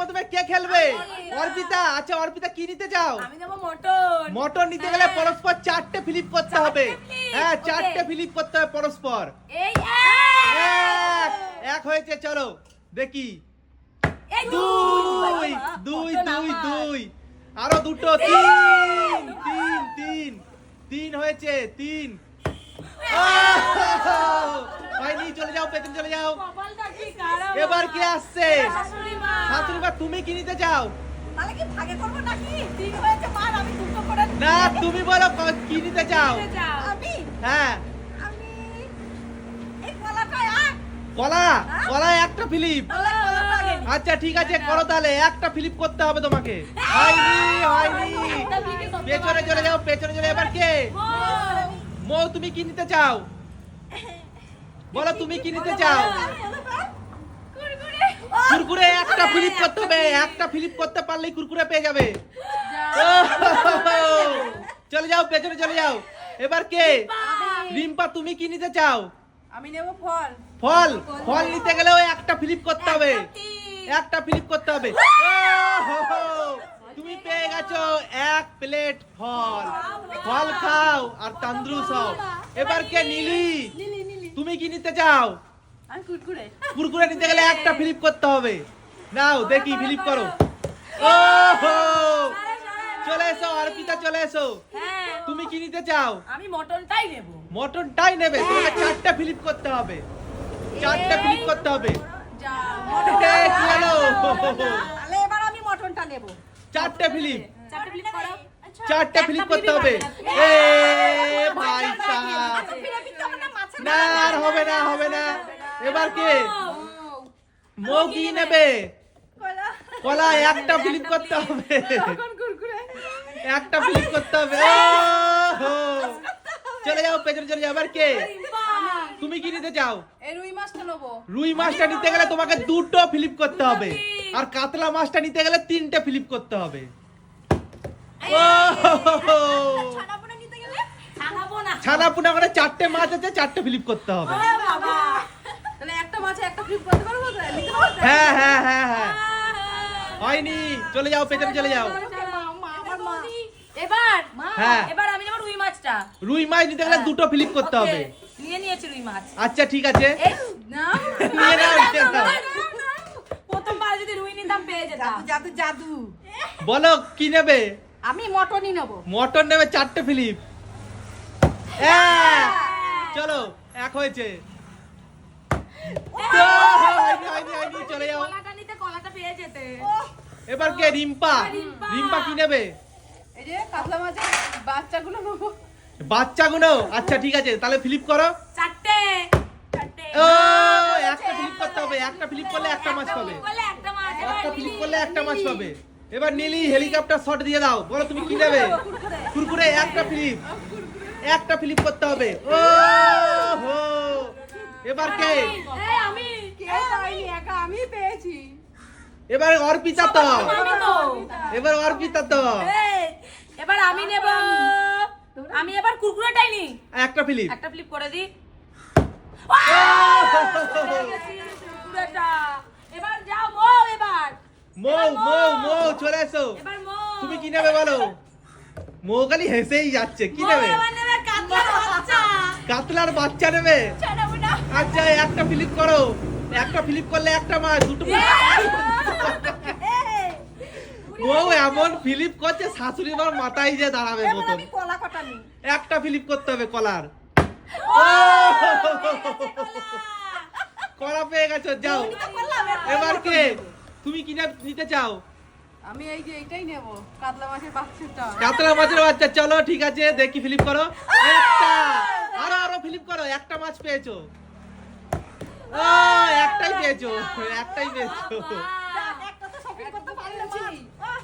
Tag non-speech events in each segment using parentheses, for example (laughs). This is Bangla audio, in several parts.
প্রথমে কে খেলবে? অর্পিতা। আচ্ছা অর্পিতা কি নিতে চাও? আমি নেব মটন। মটর নিতে গেলে হ্যাঁ। পরস্পর চারটে ফিলিপ করতে হবে। হ্যাঁ চারটে ফিলিপ করতে হবে পরস্পর। এই এক। এক। হয়েছে চলো দেখি। দুই দুই। দুই দুই আরও দুটো তিন তিন তিন। তিন হয়েছে তিন। আহ! হয়নি চলে যাও পেছনে চলে যাও। কপালটা কি খারাপ এবার কে আসছে? শাশুড়ি মা। শাশুড়ি মা তুমি কি নিতে চাও? তাহলে কি ভাগে করব নাকি? তিন হয়েছে মার আমি দুটো করে না তুমি বলো কি নিতে চাও? নিতে যাও। আমি? হ্যাঁ। আমি এই কলা কলা একটা ফিলিপ। আচ্ছা ঠিক আছে করো তাহলে একটা ফিলিপ করতে হবে তোমাকে। হয়নি হয়নি। পেছনে চলে যাও পেছনে চলে এবার কে। মৌ তুমি কি নিতে চাও বলো তুমি কি নিতে চাও কুরকুরে। একটা ফিলিপ করতে হবে একটা ফিলিপ করতে পারলেই কুরকুরে পেয়ে যাবে। চলে যাও পেছনে চলে যাও এবার কে। রিম্পা তুমি কি নিতে চাও আমি নেব ফল ফল ফল নিতে গেলেও একটা ফিলিপ করতে হবে একটা। ফিলিপ করতে হবে! তুমি পেয়ে গেছো এক প্লেট ফল। ফল খাও আর তন্দুরুস হও এবার কে নীলি? তুমি কি নিতে চাও? কুরকুরে। নিতে গেলে একটা ফিলিপ করতে হবে। নাও দেখি ফিলিপ করো। ওহো! চলে এসো অর্পিতা চলে এসো। হ্যাঁ। তুমি কি নিতে চাও? আমি মটনটাই নেব। মটনটাই নেবে তোমাকে চারটা ফিলিপ করতে হবে। চারটা ফিলিপ করতে হবে। যা এ, কি হলো তাহলে এবার আমি মটনটা নেব। চারটে ফিলিপ। চারটে ফিলিপ ফিলিপ করতে হবে। এ ভাই আচ্ছা, না আর হবে না হবে না এবার কে? মৌ কি নেবে। কলা। একটা ফিলিপ করতে হবে। একটা ফিলিপ করতে হবে। ওহো। চলে যাও পেছনে চলে যাও। এবার কে? তুমি কি নিতে চাও? রুই মাছটা নেব। রুই মাছটা নিতে গেলে তোমাকে দুটো ফিলিপ করতে হবে। আর কাতলা মাছটা নিতে গেলে তিনটে ফিলিপ করতে হবে ওহো। ছানাপোনা নিতে না ছানা পুনা করে চারটে মাছ আছে চারটে ফিলিপ করতে হবে ও বাবা তাহলে একটা মাছে একটা ফ্লিপ করতে পারব তো নিতে পারব তো? হ্যাঁ হ্যাঁ হ্যাঁ হ্যাঁ হয়নি চলে যাও পেছনে চলে যাও। এবার হ্যাঁ এবার আমি নেব রুই মাছটা রুই মাছ নিতে গেলে দুটো ফিলিপ করতে হবে নিয়ে নিয়েছি রুই মাছ আচ্ছা ঠিক আছে না নিয়ে নাও নিতাম পেয়ে যেতাম। জাদু জাদু বলো কি নেবে? আমি মটনই নেব। মটন নেবে চারটে ফিলিপ চলো এক হয়েছে। তো, হয়নি, হয়নি, হয়নি, চলে যাও। কলাটা পেয়ে যেতে। এবার কে রিম্পা? রিম্পা। কি নেবে? এই যে কাতলা মাছের বাচ্চাগুলো নেব। বাচ্চাগুলো? আচ্ছা ঠিক আছে তাহলে ফিলিপ করো। চারটে। চারটে। ও একটা ফিলিপ করতে হবে একটা ফিলিপ করলে একটা মাছ পাবে। একটা মাছ করলে একটা মাছ পাবে। এবার নীলি হেলিকপ্টার শট দিয়ে দাও। বলো তুমি কি নেবে? কুরকুরে। একটা ফিলিপ একটা ফিলিপ করতে হবে। ও হো। এবার কে? আমি। কে? পাইনি একা আমি পেয়েছি। এবার অর্পিতা তো এবার অর্পিতা তো এবার আমি নেব। আমি এবার কুরকুরেটাই নি একটা ফিলিপ একটা ফ্লিপ করে দি কুরকুরেটা। যাও মো এবার। মৌ মৌ মৌ চলে এসো। এবার মো তুমি কি নেবে বলো? মৌ খালি হেসেই যাচ্ছে কি নেবে? কাতলার বাচ্চা। নেবে? আচ্ছা একটা ফিলিপ করো। একটা ফিলিপ করলে একটা মাছ দুটো মৌ। (laughs) এমন ফিলিপ করছে শাশুড়ি মার মাথায় যে দাঁড়াবে মতন। একটা ফিলিপ করতে হবে কলার। কলা পেয়ে গেছো যাও। এবার কে? তুমি কি নিতে চাও? আমি এই যে এইটাই নেব কাতলা মাছের বাচ্চাটা। কাতলা মাছের বাচ্চা চলো ঠিক আছে দেখি ফিলিপ করো। একটা! আরও আরও ফিলিপ করো একটা মাছ পেয়েছ। ও একটাই পেয়েছ একটাই পেয়েছ। একটা তো শপিং করতে পারলেছি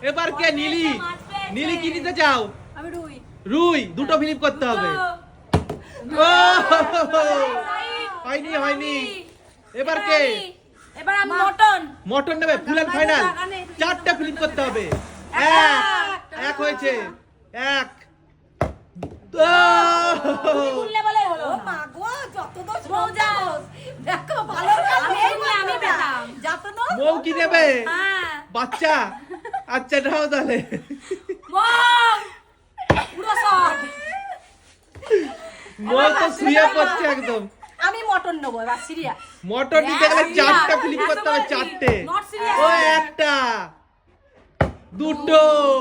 এবার কে নীলি? নীলি কি নিতে চাও? আমি রুই। রুই দুটো ফিলিপ করতে হবে। ও হয়নি হয়নি। এবার কে? এবার আমি। মটন। মটন নেবে ফুল এন্ড ফাইনাল চারটে ফিলিপ করতে হবে। এক এক হয়েছে। এক। মা কি নেবে হ্যাঁ। বাচ্চা? আচ্ছা নাও তাহলে। মো! তো শুয়ে পড়ছে একদম। মটন নেব এবার সিরিয়াস মটর নিতে গেলে চারটা ফিলিপ করতে হবে চারটে ও একটা দুটো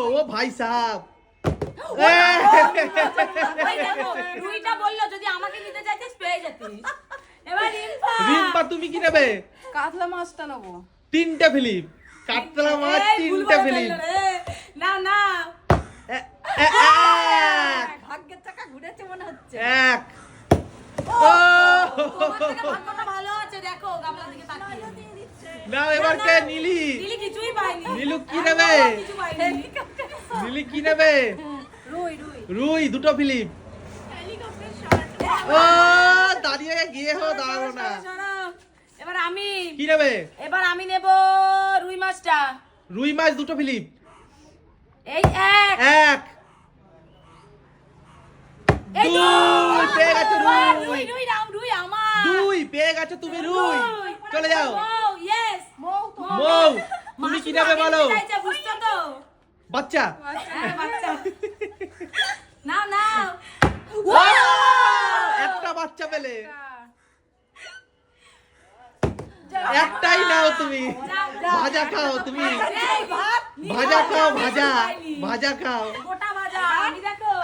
ও ভাই সাহেব রুইটা বলল যদি আমাকে নিতে চাইতিস পেয়ে যেতিস এবার রিম্পা রিম্পা তুমি কি নেবে কাতলা মাছটা নেব তিনটে ফিলিপ কাতলা মাছ ভুল ফিলিপ না না ভাগ্যের চাকা ঘুরেছে মনে হচ্ছে এক ও তোমার থেকে ভাগ্যটা ভালো আছে দেখো গামলার দিকে না এবার কে? নীলি। নীলি কিছুই পাইনি নীলু কি নেবে? নীলি কি নেবে? রুই রুই রুই দুটো ফিলিপ। ও দাঁড়িয়ে গিয়ে হো দাঁড়াবো না। এবার আমি কি নেবে? এবার আমি নেব রুই মাছটা। রুই মাছ দুটো ফিলিপ। এই এক। এক এই দুই পেয়ে গেছো রুই রুই রুই আমার। দুই পেয়ে গেছো তুমি রুই। চলে যাও। ইয়েস মৌ তো মৌ। তুমি কি নেবে বলো? বুঝছ তো? বাচ্চা। হ্যাঁ, বাচ্চা। (laughs) নাও নাও। একটা বাচ্চা পেলে। একটাই নাও তুমি। ভাজা খাও তুমি। ভাজা খাও ভাজা। ভাজা খাও।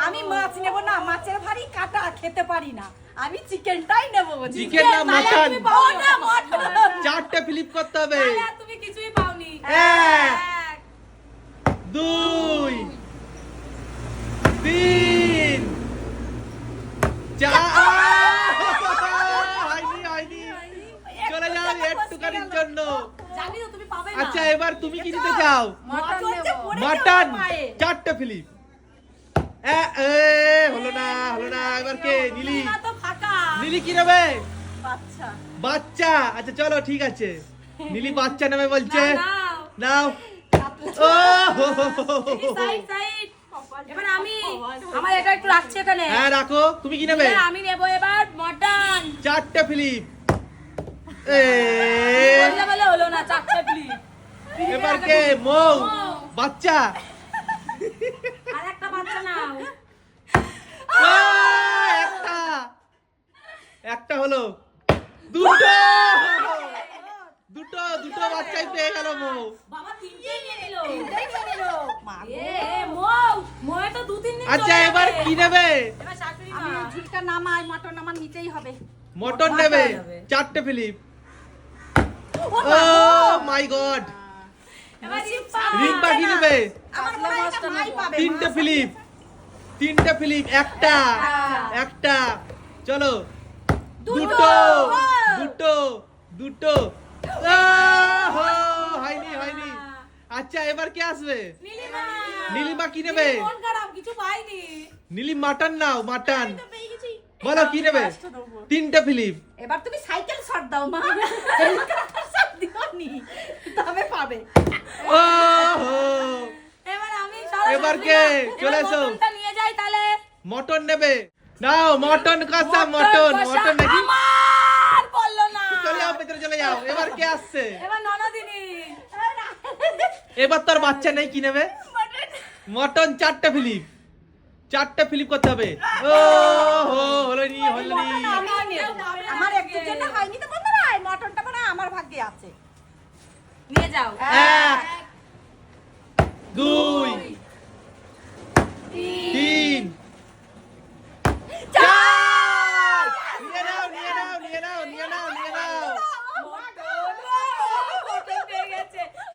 আমি মাছ নেব না মাছের ভারী কাটা খেতে পারি না। আমি চিকেনটাই নেব চিকেন না মাটন। চারটে ফিলিপ করতে হবে। তুমি কিছুই পাওনি। এক। দুই তিন। চার হয়নি হয়নি। চলে যাও একটুখানির জন্য। জানি তো তুমি পাবে না। আচ্ছা এবার তুমি কি নিতে চাও। মাটন চারটে ফিলিপ। হলো না হলো না এবার কে? নীলি। নীলি কি নেবে? বাচ্চা। আচ্ছা চলো ঠিক আছে। নীলি বাচ্চা নেবে বলছে। নাও, নাও ও এবার আমি আমার এটা একটু রাখছি এখানে। হ্যাঁ রাখো। তুমি কি নেবে? আমি নেব এবার মটন চারটে ফিলিপ। এ বললে হলো না চারটে প্লিজ এবার কে? মৌ। বাচ্চা? নাও। একটা। একটা হলো দুটো। দুটো দুটো বাচ্চাই পেয়ে গেল মৌ বাবা তিনটে নিয়ে নিল। এটাই নিয়ে নিলো। মা এ মৌ মৌ তো দু তিন দিন আচ্ছা এবার। কি নেবে? এবার শাশুড়ি আমি মা ঝুলটা নামাই মটন আমার নিতেই হবে। মটন নেবে। চারটে ফিলিপ ও মাই গড। এবার রিম্পা। রিম্পা কি নেবে? তিনটে ফিলিপ তিনটে ফিলিপ একটা একটা। চলো। দুটো। দুটো দুটো হয়নি হয়নি। আচ্ছা এবার কে আসবে? নীলিমা। নীলিমা কি নেবে? মন খারাপ নীলি মাটন নাও মাটন বলো কি নেবে? তিনটে ফিলিপ এবার তুমি সাইকেল শট দাও মা। তবে পাবে। ও এবার আমি এবার কে? চলে এসো। মটন নেবে? নাও মটন কষা মটন মটন। নাকি? আমার বলল না। চলে যাও ভেতরে চলে যাও। এবার কে আসছে? এবার ননদিনী। এবার তোর বাচ্চা নেই কি নেবে? মটন। চারটে ফিলিপ। চারটে ফিলিপ করতে হবে। ও হো হলো নি হলো নি আমার একটুর জন্য হয়নি তো বন্ধুরা এই মটনটা মানে আমার ভাগ্যে আছে। নিয়ে যাও। এক